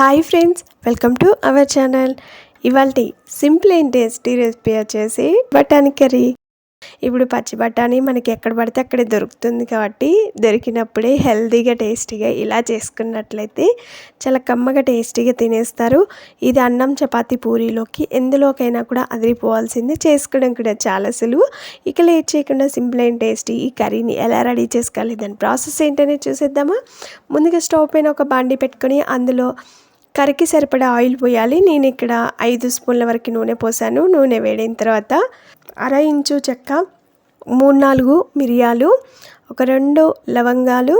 Hi friends welcome to our channel ఇవాళ simple and tasty recipe వచ్చేసి బఠానీ curry. ఇప్పుడు పచ్చి బఠానీ మనకి ఎక్కడ పడితే అక్కడే దొరుకుతుంది కాబట్టి దొరికినప్పుడే హెల్తీగా టేస్టీగా ఇలా చేసుకున్నట్లయితే చాలా కమ్మగా టేస్టీగా తినేస్తారు. ఇది అన్నం చపాతి పూరీలోకి ఎందులోకైనా కూడా అదిరిపోవాల్సింది చేసుకోవడం కూడా చాలా సులువు. ఇక లేట్ చేయకుండా సింపుల్ అండ్ టేస్టీ ఈ కర్రీని ఎలా రెడీ చేసుకోవాలి దాని ప్రాసెస్ ఏంటనే చూసేద్దామా? ముందుగా స్టవ్ పైన ఒక బాండి పెట్టుకొని అందులో కర్రీకి సరిపడా ఆయిల్ పోయాలి. నేను ఇక్కడ ఐదు స్పూన్ల వరకు నూనె పోసాను. నూనె వేడిన తర్వాత అర ఇంచు చెక్క మూడు నాలుగు మిరియాలు ఒక రెండు లవంగాలు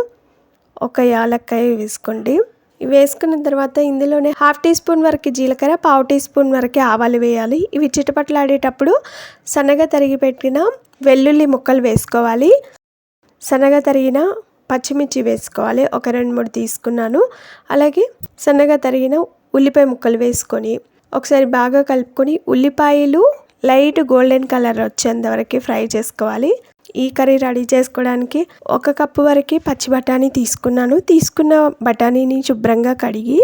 ఒక యాలక్కాయ వేసుకోండి. వేసుకున్న తర్వాత ఇందులోనే హాఫ్ టీ స్పూన్ వరకు జీలకర్ర పావు టీ స్పూన్ వరకు ఆవాలు వేయాలి. ఇవి చిటపట్లాడేటప్పుడు సన్నగా తరిగి పెట్టిన వెల్లుల్లి ముక్కలు వేసుకోవాలి. సన్నగా తరిగిన పచ్చిమిర్చి వేసుకోవాలి. ఒక రెండు మూడు తీసుకున్నాను. అలాగే సన్నగా తరిగిన ఉల్లిపాయ ముక్కలు వేసుకొని ఒకసారి బాగా కలుపుకొని ఉల్లిపాయలు లైట్ గోల్డెన్ కలర్ వచ్చేంత వరకు ఫ్రై చేసుకోవాలి. ఈ కర్రీ రెడీ చేసుకోవడానికి ఒక కప్పు వరకు పచ్చి బఠానీ తీసుకున్నాను. తీసుకున్న బఠానీని శుభ్రంగా కడిగి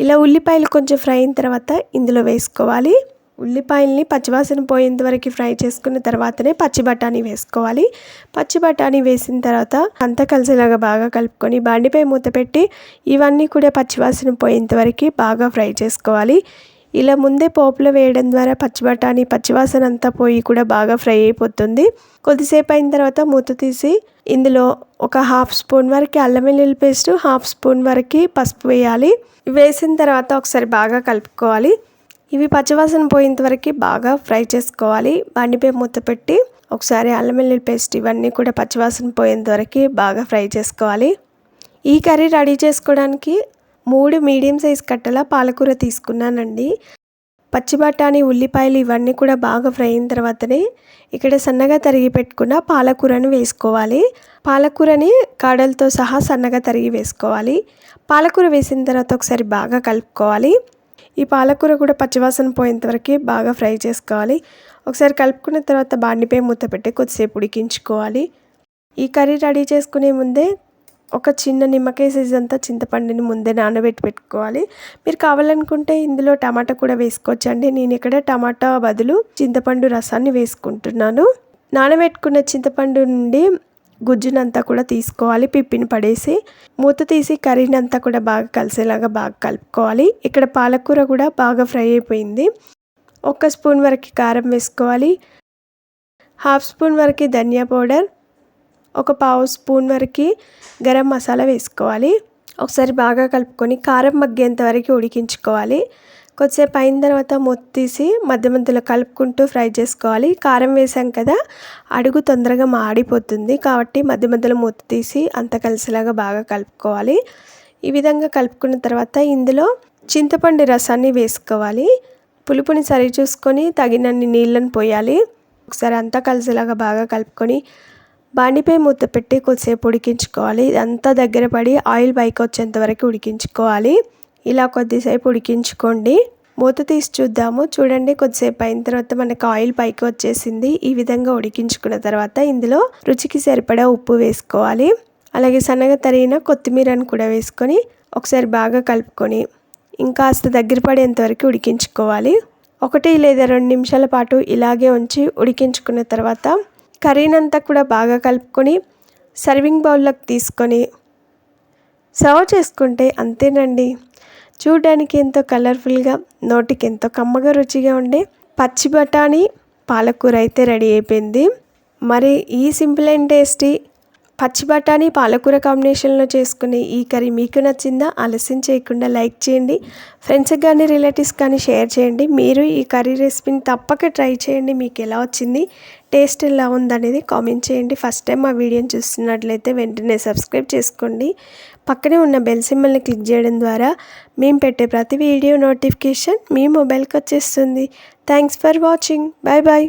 ఇలా ఉల్లిపాయలు కొంచెం ఫ్రై అయిన తర్వాత ఇందులో వేసుకోవాలి. ఉల్లిపాయల్ని పచ్చివాసన పోయేంత వరకు ఫ్రై చేసుకున్న తర్వాతనే పచ్చి బఠానీ వేసుకోవాలి. పచ్చి బఠానీ వేసిన తర్వాత అంతా కలిసేలాగా బాగా కలుపుకొని బండిపై మూత పెట్టి ఇవన్నీ కూడా పచ్చివాసన పోయేంత వరకు బాగా ఫ్రై చేసుకోవాలి. ఇలా ముందే పోపులో వేయడం ద్వారా పచ్చి బఠానీ పచ్చివాసన అంతా పోయి కూడా బాగా ఫ్రై అయిపోతుంది. కొద్దిసేపు అయిన తర్వాత మూత తీసి ఇందులో ఒక హాఫ్ స్పూన్ వరకు అల్లం వెల్లుల్లి పేస్ట్ హాఫ్ స్పూన్ వరకు పసుపు వేయాలి. వేసిన తర్వాత ఒకసారి బాగా కలుపుకోవాలి. ఇవి పచ్చివాసన పోయేంత వరకు బాగా ఫ్రై చేసుకోవాలి. బండిపై మూత పెట్టి ఒకసారి అల్లం వెల్లుల్లి పేస్ట్ ఇవన్నీ కూడా పచ్చివాసన పోయేంత వరకు బాగా ఫ్రై చేసుకోవాలి. ఈ కర్రీ రెడీ చేసుకోవడానికి మూడు మీడియం సైజ్ కట్టల పాలకూర తీసుకున్నానండి. పచ్చి బఠానీ ఉల్లిపాయలు ఇవన్నీ కూడా బాగా ఫ్రై అయిన తర్వాతనే ఇక్కడ సన్నగా తరిగి పెట్టుకున్న పాలకూరను వేసుకోవాలి. పాలకూరని కాడలతో సహా సన్నగా తరిగి వేసుకోవాలి. పాలకూర వేసిన తర్వాత ఒకసారి బాగా కలుపుకోవాలి. ఈ పాలకూర కూడా పచ్చివాసన పోయేంతవరకు బాగా ఫ్రై చేసుకోవాలి. ఒకసారి కలుపుకున్న తర్వాత బాండిపై మూత పెట్టి కొద్దిసేపు ఉడికించుకోవాలి. ఈ కర్రీ రెడీ చేసుకునే ముందే ఒక చిన్న నిమ్మకాయ సైజ్ అంతా చింతపండుని ముందే నానబెట్టి పెట్టుకోవాలి. మీరు కావాలనుకుంటే ఇందులో టమాటా కూడా వేసుకోవచ్చండి. నేను ఇక్కడ టమాటా బదులు చింతపండు రసాన్ని వేసుకుంటున్నాను. నానబెట్టుకున్న చింతపండు నుండి గుజ్జునంతా కూడా తీసుకోవాలి పిప్పిని పడేసి మూత తీసి కర్రీని అంతా కూడా బాగా కలిసేలాగా బాగా కలుపుకోవాలి. ఇక్కడ పాలకూర కూడా బాగా ఫ్రై అయిపోయింది. ఒక స్పూన్ వరకు కారం వేసుకోవాలి. హాఫ్ స్పూన్ వరకు ధనియా పౌడర్ ఒక పావు స్పూన్ వరకు గరం మసాలా వేసుకోవాలి. ఒకసారి బాగా కలుపుకొని కారం మగ్గేంత వరకు ఉడికించుకోవాలి. కొద్దిసేపు అయిన తర్వాత మొత్తీసి తీసి మధ్య మధ్యలో కలుపుకుంటూ ఫ్రై చేసుకోవాలి. కారం వేసాం కదా అడుగు తొందరగా మాడిపోతుంది కాబట్టి మధ్య మధ్యలో మూత తీసి అంత కలిసేలాగా బాగా కలుపుకోవాలి. ఈ విధంగా కలుపుకున్న తర్వాత ఇందులో చింతపండు రసాన్ని వేసుకోవాలి. పులుపుని సరి చూసుకొని తగినన్ని నీళ్ళని పోయాలి. ఒకసారి అంతా కలిసేలాగా బాగా కలుపుకొని బండిపై మూత పెట్టి కొద్దిసేపు ఉడికించుకోవాలి. ఇదంతా దగ్గర పడి ఆయిల్ పైకి వచ్చేంత వరకు ఉడికించుకోవాలి. ఇలా కొద్దిసేపు ఉడికించుకోండి. మూత తీసి చూద్దాము. చూడండి కొద్దిసేపు అయిన తర్వాత మనకు ఆయిల్ పైకి వచ్చేసింది. ఈ విధంగా ఉడికించుకున్న తర్వాత ఇందులో రుచికి సరిపడా ఉప్పు వేసుకోవాలి. అలాగే సన్నగా తరిగిన కొత్తిమీరను కూడా వేసుకొని ఒకసారి బాగా కలుపుకొని ఇంకాస్త దగ్గర పడేంత వరకు ఉడికించుకోవాలి. ఒకటి లేదా రెండు నిమిషాల పాటు ఇలాగే ఉంచి ఉడికించుకున్న తర్వాత కర్రీనంతా కూడా బాగా కలుపుకొని సర్వింగ్ బౌల్లోకి తీసుకొని సర్వ్ చేసుకుంటే అంతేనండి. చూడడానికి ఎంతో కలర్ఫుల్గా నోటికి ఎంతో కమ్మగా రుచిగా ఉండే పచ్చి బఠానీ పాలకూర అయితే రెడీ అయిపోయింది. మరి ఈ సింపుల్ అండ్ టేస్టీ పచ్చి బఠానీ పాలకూర కాంబినేషన్లో చేసుకునే ఈ కర్రీ మీకు నచ్చిందా? ఆలస్యం చేయకుండా లైక్ చేయండి. ఫ్రెండ్స్కి కానీ రిలేటివ్స్ కానీ షేర్ చేయండి. మీరు ఈ కర్రీ రెసిపీని తప్పక ట్రై చేయండి. మీకు ఎలా వచ్చింది? టేస్ట్ ఎలా ఉందనేది కామెంట్ చేయండి. ఫస్ట్ టైం మా వీడియోని చూస్తున్నట్లయితే వెంటనే సబ్స్క్రైబ్ చేసుకోండి. పక్కనే ఉన్న బెల్ సింబల్ని క్లిక్ చేయడం ద్వారా మేము పెట్టే ప్రతి వీడియో నోటిఫికేషన్ మీ మొబైల్కి వచ్చేస్తుంది. Thanks for watching. Bye bye